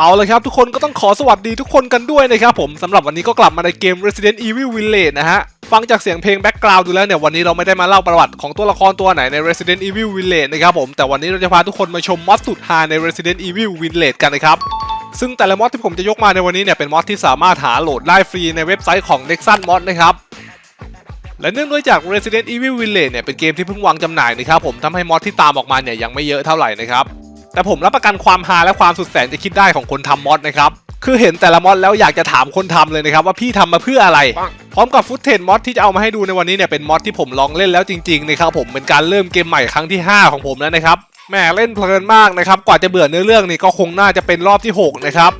เอาเลยครับทุกคนก็ต้องขอสวัสดีทุกคนกันด้วยนะครับผมสำหรับวันนี้ก็กลับมาในเกม Resident Evil Village นะฮะฟังจากเสียงเพลงแบ็กกราวด์ดูแล้วเนี่ยวันนี้เราไม่ได้มาเล่าประวัติของตัวละครตัวไหนใน Resident Evil Village นะครับผมแต่วันนี้เราจะพาทุกคนมาชมมอดสุดฮาใน Resident Evil Village กันนะครับซึ่งแต่ละมอดที่ผมจะยกมาในวันนี้เนี่ยเป็นมอดที่สามารถหาโหลดได้ฟรีในเว็บไซต์ของ Nexus Mod นะครับและเนื่องด้วยจาก Resident Evil Village เนี่ยเป็นเกมที่เพิ่งวางจำหน่ายนะครับผมทำให้มอดที่ตามออกมาเนี่ยยังไม่เยอะเท่าไหร่นะครับ แต่ผมรับประกันความฮาและความสุดแสนจะคิดได้ของคนทำมอดนะครับ คือเห็นแต่ละมอดแล้วอยากจะถามคนทำเลยนะครับว่าพี่ทำมาเพื่ออะไร พร้อมกับฟุตเทนมอดที่จะเอามาให้ดูในวันนี้เนี่ยเป็นมอดที่ผมลองเล่นแล้วจริงๆนะครับผมเป็นการเริ่มเกมใหม่ครั้งที่ 5 ของผมแล้วนะครับแหม่เล่นเพลินมากนะครับกว่าจะเบื่อเนื้อเรื่องนี่ก็คงน่าจะเป็นรอบที่ 6 นะครับ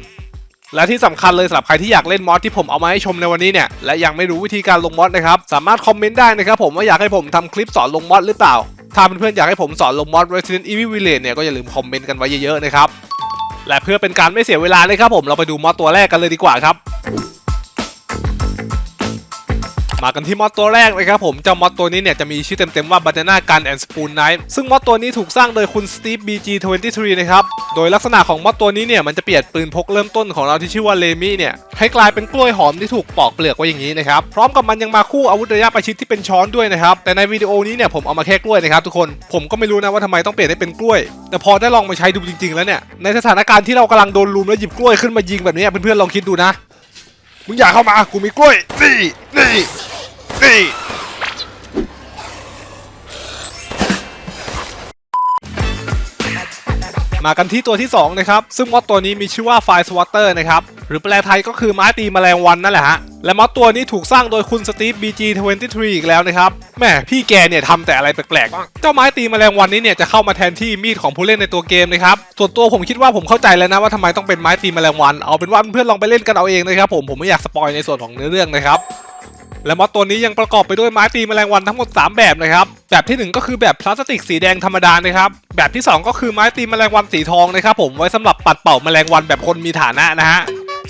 และที่สำคัญเลยสำหรับใครที่อยากเล่นมอดที่ผมเอามาให้ชมในวันนี้เนี่ยและยังไม่รู้วิธีการลงมอดนะครับ สามารถคอมเมนต์ได้นะครับผมว่าอยากให้ผมทำคลิปสอนลงมอดหรือเปล่า ถ้าเพื่อนๆอยากให้ผมสอนลงมอด Resident Evil Village เนี่ยก็อย่าลืมคอมเมนต์กันไว้เยอะๆนะครับ และเพื่อเป็นการไม่เสียเวลาเลยครับผมเราไปดูมอดตัวแรกกันเลยดีกว่าครับ มากันที่มอดตัวแรกนะครับผมเจ้ามอดตัวนี้เนี่ยจะมีชื่อเต็มๆว่า Banana Gun and Spoon Knife ซึ่งมอดตัวนี้ถูกสร้างโดยคุณ Steve BG23 นะครับ โดยลักษณะของมอดตัวนี้เนี่ยมันจะเปลี่ยนปืนพกเริ่มต้นของเราที่ชื่อว่าเลมี่เนี่ยให้กลายเป็นกล้วยหอมที่ถูกปอกเปลือกไว้อย่างนี้นะครับ พร้อมกับมันยังมาคู่อาวุธระยะประชิดที่เป็นช้อนด้วยนะครับ แต่ในวิดีโอนี้เนี่ยผมเอามาแค่กล้วยนะครับทุกคน ผมก็ไม่รู้นะว่าทำไมต้องเปลี่ยนให้เป็นกล้วย แต่พอได้ลองมาใช้ดูจริง ๆ แล้วเนี่ย ในสถานการณ์ที่เรากำลังโดนลุมแล้วหยิบกล้วยขึ้นมายิงแบบนี้เพื่อนๆลองคิดดูนะ มึงอยากเข้ามา กูมีกล้วย นี่ นี่ มากันที่ตัวที่ 2 นะครับ ซึ่งมอดตัวนี้มีชื่อว่าไฟสวอเตอร์นะครับ หรือแปลไทยก็คือไม้ตีแมลงวันนั่นแหละฮะ และมอดตัวนี้ถูกสร้างโดยคุณสตีฟ BG23 อีกแล้วนะครับแหม่พี่แกเนี่ยทำแต่อะไรแปลกๆ เจ้าไม้ตีแมลงวันนี้เนี่ยจะเข้ามาแทนที่มีดของผู้เล่นในตัวเกมนะครับ ส่วนตัวผมคิดว่าผมเข้าใจแล้วนะว่าทำไมต้องเป็นไม้ตีแมลงวัน เอาเป็นว่าเพื่อนลองไปเล่นกันเอาเองนะครับผมผมไม่อยากสปอยในส่วนของเนื้อเรื่องนะครับ และมอดตัวนี้ยังประกอบไปด้วยไม้ตีแมลงวันทั้งหมด 3 แบบนะครับ แบบทีหนึ่1 ก็คือแบบพลาสติกสีแดงธรรมดานะครับ แบบที่ 2 ก็คือไม้ตีแมลงวันสีทองนะครับผมไว้สำหรับปัดเป่าแมลงวันแบบคนมีฐานะนะฮะ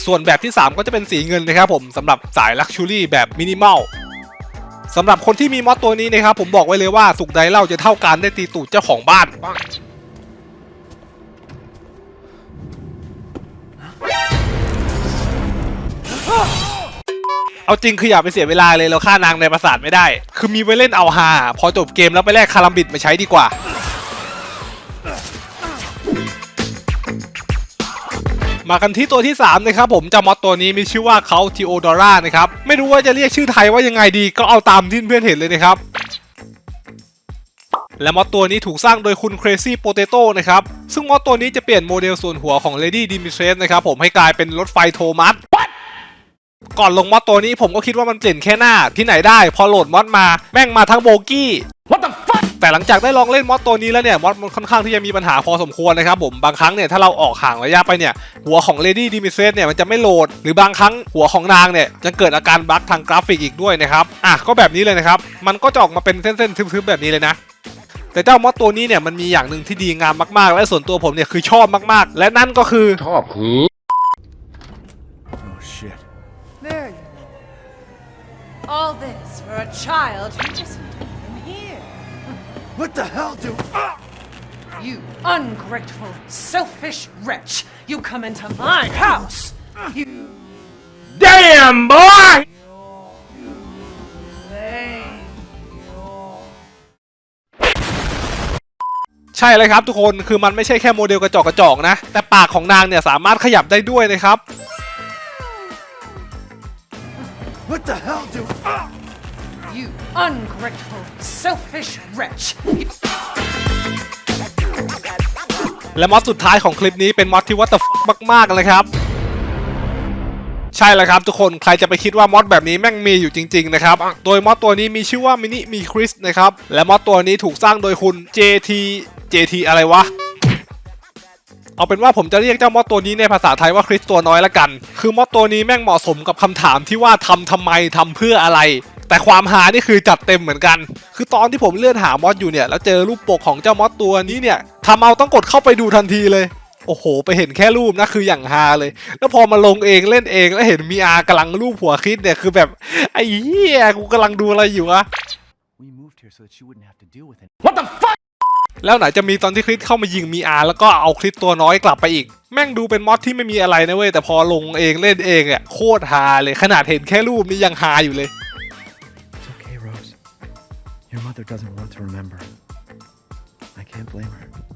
ส่วนแบบที่ 3 ก็จะเป็นสีเงินนะครับผมสำหรับสายลักชูรี่แบบมินิมอลสำหรับคนที่มีมอดตัวนี้นะครับผมบอกไว้เลยว่าสุขใดเล่าจะเท่ากันได้ตีตูดเจ้าของบ้าน เอาจริงคืออย่าไปเสียเวลาเลยเราฆ่านางในปราสาทไม่ได้ คือมีไว้เล่นเอาฮาพอจบเกมแล้วไปแลกคารัมบิดมาใช้ดีกว่ามากันที่ตัวที่ 3 นะครับผมจ้ามอดตัวนี้มีชื่อว่าเขาทีโอดอร่านะครับ ไม่รู้ว่าจะเรียกชื่อไทยว่ายังไงดีก็เอาตามที่เพื่อนเห็นเลยนะครับ และมอดตัวนี้ถูกสร้างโดยคุณ Crazy Potato นะครับ ซึ่งมอดตัวนี้จะเปลี่ยนโมเดลส่วนหัวของ Lady d i m i t r e s นะครับผมให้กลายเป็นรถไฟโทมัส ก่อนลงมอดตัวนี้ผมก็คิดว่ามันเปลี่ยนแค่หน้าที่ไหนได้ พอโหลดมอดมาแม่งมาทั้งโบกี้ What the fuck แต่หลังจากได้ลองเล่นมอดตัวนี้แล้วเนี่ยมอดมันค่อนข้างที่จะมีปัญหาพอสมควรนะครับผมบางครั้งเนี่ยถ้าเราออกห่างระยะไปเนี่ยหัวของ Lady d i m i t r e s เนี่ยมันจะไม่โหลด หรือบางครั้งหัวของนางเนี่ยจะเกิดอาการบั๊กทางกราฟิกอีกด้วยนะครับอะก็แบบนี้เลยนะครับมันก็จะออกมาเป็นเส้นๆทึบๆแบบนี้เลยนะแต่เจ้ามอดตัวนี้เนี่ยมันมีอย่างหนึ่งที่ดีงามมากๆ และส่วนตัวผมเนี่ยคือชอบมากๆ และนั่นก็คือชอบคือ All this for a child who isn't even here. What the hell do? Ah! You ungrateful, selfish wretch! You come into my house! You Damn boy lame. ใช่เลยครับทุกคนคือมันไม่ใช่แค่โมเดลกระจอกกระจอกนะ แต่ปากของนางเนี่ยสามารถขยับได้ด้วยนะครับ What the hell do? Ah! You ungrateful, selfish wretch! You และมอดสุดท้ายของคลิปนี้เป็นมอดที่วัต f มากๆเลยครับ ใช่แล้วครับทุกคนใครจะไปคิดว่ามอดแบบนี้แม่งมีอยู่จริงๆนะครับ โดยมอดตัวนี้มีชื่อว่ามินิมีคริสนะครับ และมอดตัวนี้ถูกสร้างโดยคุณ JT JT อะไรวะ เอาเป็นว่าผมจะเรียกเจ้ามอดตัวนี้ในภาษาไทยว่าคริสตัวน้อยละกัน คือมอดตัวนี้แม่งเหมาะสมกับคำถามที่ว่าทำทำไมทำเพื่ออะไร แต่ความหานี่คือจัดเต็มเหมือนกัน คือตอนที่ผมเลื่อนหามอดอยู่เนี่ยแล้วเจอรูปปกของเจ้ามอดตัวนี้เนี่ยทำเอาต้องกดเข้าไปดูทันทีเลยโอ้โห ไปเห็นแค่รูปนะคืออย่างฮาเลย แล้วพอมาลงเองเล่นเองแล้วเห็นมีอากำลังรูปหัวคิดเนี่ยคือแบบไอ้เหี้ยกูกำลังดูอะไรอยู่วะ We moved here so that you wouldn't have to deal with it. What the fuck แล้วไหนจะมีตอนที่คริสเข้ามายิงมีอาร์แล้วก็เอาคริสตัวน้อยกลับไปอีก แม่งดูเป็นมอดที่ไม่มีอะไรนะเว้ยแต่พอลงเองเล่นเองอะโคตรฮาเลยขนาดเห็นแค่รูปนี่ยังฮาอยู่เลย It's okay, Rose. Your mother doesn't want to remember. I can't blame her.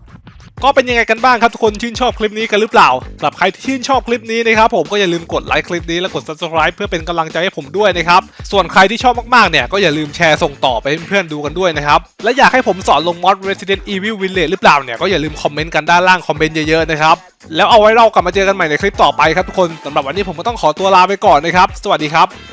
ก็เป็นยังไงกันบ้างครับทุกคนชื่นชอบคลิปนี้กันหรือเปล่าสำหรับใครที่ชื่นชอบคลิปนี้นะครับผมก็อย่าลืมกดไลค์คลิปนี้และกด subscribe เพื่อเป็นกำลังใจให้ผมด้วยนะครับ ส่วนใครที่ชอบมากๆเนี่ยก็อย่าลืมแชร์ส่งต่อไปให้เพื่อนๆดูกันด้วยนะครับ และอยากให้ผมสอนลงมอด Resident Evil Village หรือเปล่าเนี่ยก็อย่าลืมคอมเมนต์กันด้านล่างคอมเมนต์เยอะๆนะครับแล้วเอาไว้เรากลับมาเจอกันใหม่ในคลิปต่อไปครับทุกคนสำหรับวันนี้ผมก็ต้องขอตัวลาไปก่อนนะครับ สวัสดีครับ